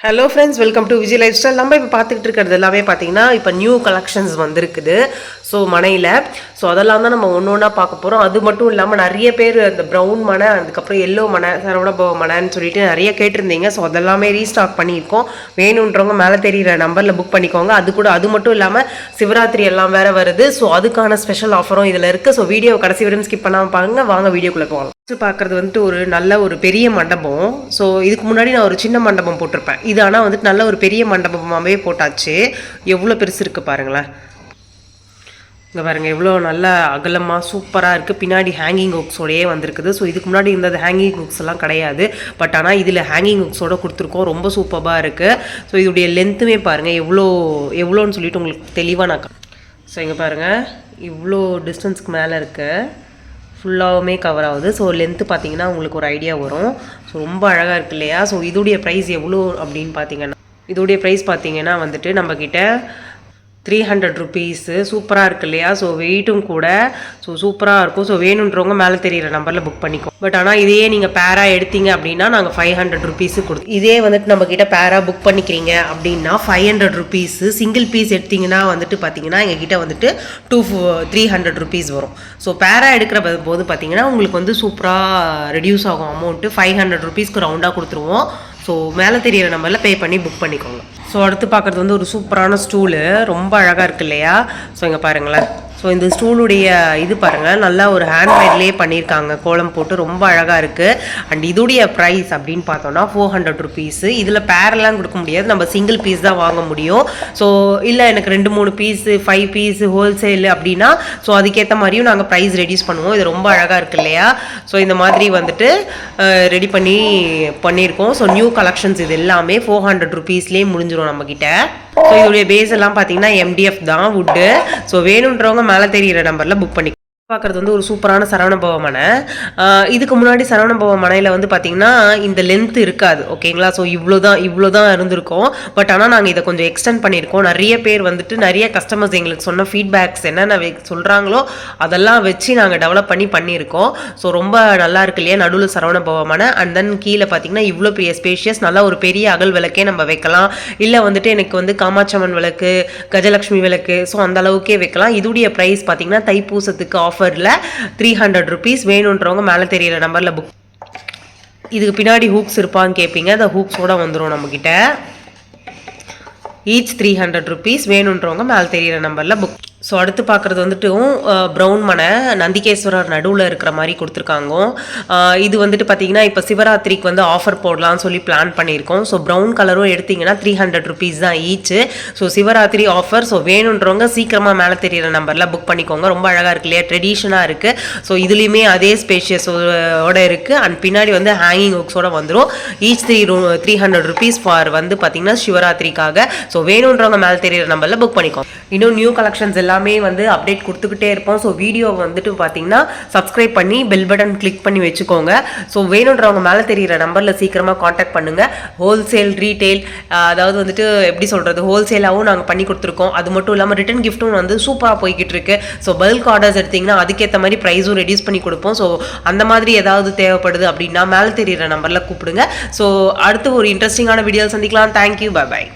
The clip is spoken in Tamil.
Hello friends welcome to Vijay life style நம்ம இப்போ பார்த்துக்கிட்டு இருக்கிறது எல்லாமே பார்த்தீங்கன்னா இப்போ நியூ கலெக்ஷன்ஸ் வந்திருக்குது. ஸோ மனையில். ஸோ அதெல்லாம் தான் நம்ம ஒன்று ஒன்றா பார்க்க போகிறோம் அது மட்டும் இல்லாமல் நிறைய பேர் அந்த ப்ரௌன் மனை அதுக்கப்புறம் எல்லோ மனை சரவணபவ மனைன்னு சொல்லிட்டு நிறைய கேட்டிருந்தீங்க. ஸோ அதெல்லாமே ரீஸ்டாக் பண்ணியிருக்கோம். வேணுன்றவங்க மேலே தெரியிற நம்பரில் புக் பண்ணிக்கோங்க. அது கூட அது மட்டும் இல்லாமல் சிவராத்திரி எல்லாம் வேறு வருது. ஸோ அதுக்கான ஸ்பெஷல் ஆஃபரும் இதில் இருக்குது ஸோ வீடியோ கடைசி வரையும் ஸ்கிப் பண்ணாமல் பாருங்க. வாங்க வீடியோக்குள்ளே போகலாம். ஃபஸ்ட்டு பார்க்குறது வந்துட்டு ஒரு நல்ல ஒரு பெரிய மண்டபம். ஸோ இதுக்கு முன்னாடி நான் ஒரு சின்ன மண்டபம் போட்டிருப்பேன். இது ஆனால் வந்துட்டு நல்ல ஒரு பெரிய மண்டபமாகவே போட்டாச்சு. எவ்வளோ பெருசு இருக்குது பாருங்களேன். இங்கே பாருங்கள் எவ்வளோ நல்ல அகலமாக சூப்பராக இருக்குது பின்னாடி ஹேங்கிங் ஹுக்ஸோடையே வந்திருக்குது. ஸோ இதுக்கு முன்னாடி இருந்தது ஹேங்கிங் ஹுக்ஸ் எல்லாம் கிடையாது. பட் ஆனால் இதில் ஹேங்கிங் ஹுக்ஸோட கொடுத்துருக்கோம். ரொம்ப சூப்பராக இருக்குது ஸோ இதோடைய லென்த்துமே பாருங்கள் எவ்வளோ எவ்வளோன்னு சொல்லிட்டு உங்களுக்கு தெளிவாக நான் ஸோ இங்கே பாருங்கள் இவ்வளோ டிஸ்டன்ஸ்க்கு மேலே இருக்குது ஃபுல்லாகவுமே கவர் ஆகுது. ஸோ லென்த்து பார்த்தீங்கன்னா உங்களுக்கு ஒரு ஐடியா வரும். ஸோ ரொம்ப அழகாக இருக்கு இல்லையா? ஸோ இதோடைய ப்ரைஸ் எவ்வளோ அப்படின்னு பார்த்தீங்கன்னா இதோடைய ப்ரைஸ் பார்த்தீங்கன்னா வந்துட்டு நம்மக்கிட்ட த்ரீ ஹண்ட்ரட் ருபீஸு சூப்பராக இருக்கு இல்லையா? ஸோ வெயிட்டும் கூட ஸோ சூப்பராக இருக்கும். ஸோ வேணுன்றவங்க மேலே தெரியிற நம்பரில் புக் பண்ணிக்கோ. பட் ஆனால் இதையே நீங்கள் பேரா எடுத்தீங்க அப்படின்னா நாங்கள் ஃபைவ் ஹண்ட்ரட் ருபீஸு கொடுத்து இதே வந்துட்டு நம்ம கிட்ட பேரா புக் பண்ணிக்கிறீங்க அப்படின்னா five hundred rupees single piece எடுத்தீங்கன்னா வந்துட்டு பார்த்தீங்கன்னா எங்ககிட்ட வந்துட்டு டூ த்ரீ ஹண்ட்ரட் ருபீஸ் வரும். ஸோ பேரா எடுக்கிற போது பார்த்தீங்கன்னா உங்களுக்கு வந்து சூப்பராக ரெடியூஸ் ஆகும் அமௌண்ட்டு ஃபைவ் ஹண்ட்ரட் ருபீஸ்க்கு ரவுண்டாக கொடுத்துருவோம். ஸோ மேலே தெரியிற நம்பரில் பே பண்ணி புக் பண்ணிக்கோங்க. ஸோ அடுத்து பார்க்குறது வந்து ஒரு சூப்பரான ஸ்டூலு ரொம்ப அழகாக இருக்கு இல்லையா? ஸோ இங்கே பாருங்களேன். ஸோ இந்த ஸ்டூலுடைய இது பாருங்கள் நல்லா ஒரு ஹேண்ட்மேட்லேயே பண்ணியிருக்காங்க கோலம் போட்டு ரொம்ப அழகாக இருக்குது அண்ட் இதுடைய ப்ரைஸ் அப்படின்னு பார்த்தோன்னா ஃபோர் ஹண்ட்ரட் ருபீஸு இதில் பேரெல்லாம் கொடுக்க முடியாது. நம்ம சிங்கிள் பீஸ் தான் வாங்க முடியும். ஸோ இல்லை எனக்கு ரெண்டு மூணு பீஸு ஃபைவ் பீஸு ஹோல்சேல் அப்படின்னா ஸோ அதுக்கேற்ற மாதிரியும் நாங்கள் ப்ரைஸ் ரெடியூஸ் பண்ணுவோம். இது ரொம்ப அழகாக இருக்குது இல்லையா? ஸோ இந்த மாதிரி வந்துட்டு ரெடி பண்ணி பண்ணியிருக்கோம். ஸோ நியூ கலெக்ஷன்ஸ் இது எல்லாமே ஃபோர் ஹண்ட்ரட் ருபீஸ்லேயே முடிஞ்சிடும் நம்மக்கிட்ட ஸோ இதோடைய பேஸ் எல்லாம் பார்த்தீங்கன்னா எம்டிஎஃப் தான் வுட்டு ஸோ வேணுன்றவங்க மேலே தெரியிற நம்பரில் புக் பண்ணி பார்க்குறது வந்து ஒரு சூப்பரான சரவணபவ மனை இதுக்கு முன்னாடி சரவணபவ மனையில் வந்து பார்த்தீங்கன்னா இந்த லென்த் இருக்காது ஓகேங்களா ஸோ இவ்வளோ தான் இவ்வளோ தான் இருந்திருக்கும். பட் ஆனால் நாங்கள் இதை கொஞ்சம் எக்ஸ்டெண்ட் பண்ணியிருக்கோம். நிறைய பேர் வந்துட்டு நிறைய கஸ்டமர்ஸ் எங்களுக்கு சொன்ன ஃபீட்பேக்ஸ் என்னென்ன சொல்கிறாங்களோ அதெல்லாம் வச்சு நாங்கள் டெவலப் பண்ணி பண்ணியிருக்கோம். ஸோ ரொம்ப நல்லா இருக்கு இல்லையா நடுவில் சரவணபவ மனை அண்ட் தென் கீழே பார்த்தீங்கன்னா இவ்வளோ பெரிய ஸ்பேஷியஸ் நல்லா ஒரு பெரிய அகல் விளக்கே நம்ம வைக்கலாம். இல்லை வந்துட்டு எனக்கு வந்து காமாட்சம்மன் விளக்கு கஜலக்ஷ்மி விளக்கு ஸோ அந்த அளவுக்கே வைக்கலாம். இதுடைய ப்ரைஸ் பார்த்தீங்கன்னா தைப்பூசத்துக்கு ஆஃப் ஆஃபரில் த்ரீ ஹண்ட்ரட் ருபீஸ் வேணுன்றவங்க மேலே தெரியிற நம்பரில் புக் இதுக்கு பின்னாடி ஹூக்ஸ் இருப்பான்னு கேட்பீங்க அந்த ஹூக்ஸோட வந்துடும் நம்மக்கிட்ட ஈச் த்ரீ ஹண்ட்ரட் ருபீஸ் வேணுன்றவங்க மேலே தெரியிற நம்பரில் புக் ஸோ அடுத்து பார்க்குறது வந்துட்டு ப்ரௌன் மனை நந்திகேஸ்வரர் நடுவில் இருக்கிற மாதிரி கொடுத்துருக்காங்க. இது வந்துட்டு பார்த்தீங்கன்னா இப்போ சிவராத்திரிக்கு வந்து ஆஃபர் போடலாம்னு சொல்லி பிளான் பண்ணியிருக்கோம். ஸோ ப்ரௌன் கலரும் எடுத்தீங்கன்னா த்ரீ ஹண்ட்ரட் ருபீஸ் தான் each so Shivaratri offer so வேணுன்றவங்க சீக்கிரமாக மேலே தெரியிற நம்பரில் புக் பண்ணிக்கோங்க. ரொம்ப அழகாக இருக்கு இல்லையா? ட்ரெடிஷனாக இருக்குது ஸோ இதுலேயுமே அதே ஸ்பேஷியஸோட இருக்குது அண்ட் பின்னாடி வந்து ஹேங்கிங் ஹுக்ஸோட வந்துடும் ஈச் த்ரீ ரூ த்ரீ ஹண்ட்ரட் ருபீஸ் ஃபார் வந்து பார்த்தீங்கன்னா சிவராத்திரிக்காக. ஸோ வேணுன்றவங்க மேலே தெரியிற நம்பரில் புக் பண்ணிக்கோங்க. இன்னும் நியூ கலெக்ஷன்ஸ் எல்லாம் எல்லாமே வந்து அப்டேட் கொடுத்துக்கிட்டே இருப்போம். ஸோ வீடியோ வந்துட்டு பார்த்தீங்கன்னா சப்ஸ்கிரைப் பண்ணி பெல் பட்டன் கிளிக் பண்ணி வச்சுக்கோங்க. ஸோ வேணுன்றவங்க மேலே தெரிகிற நம்பரில் சீக்கிரமாக காண்டாக்ட் பண்ணுங்கள் ஹோல்சேல் ரீட்டெயில் அதாவது வந்துட்டு எப்படி சொல்கிறது ஹோல்சேலாகவும் நாங்கள் பண்ணி கொடுத்துருக்கோம். அது மட்டும் இல்லாமல் ரிட்டன் கிஃப்ட்டும் வந்து சூப்பராக போய்கிட்டு இருக்கு. ஸோ பல்க் ஆர்டர்ஸ் எடுத்திங்கன்னா அதுக்கேற்ற மாதிரி ப்ரைஸும் ரெடியூஸ் பண்ணி கொடுப்போம். ஸோ அந்த மாதிரி ஏதாவது தேவைப்படுது அப்படின்னா மேலே தெரிகிற நம்பரில் கூப்பிடுங்க. ஸோ அடுத்து ஒரு இன்ட்ரெஸ்டிங்கான வீடியோ சந்திக்கலாம். Thank you bye bye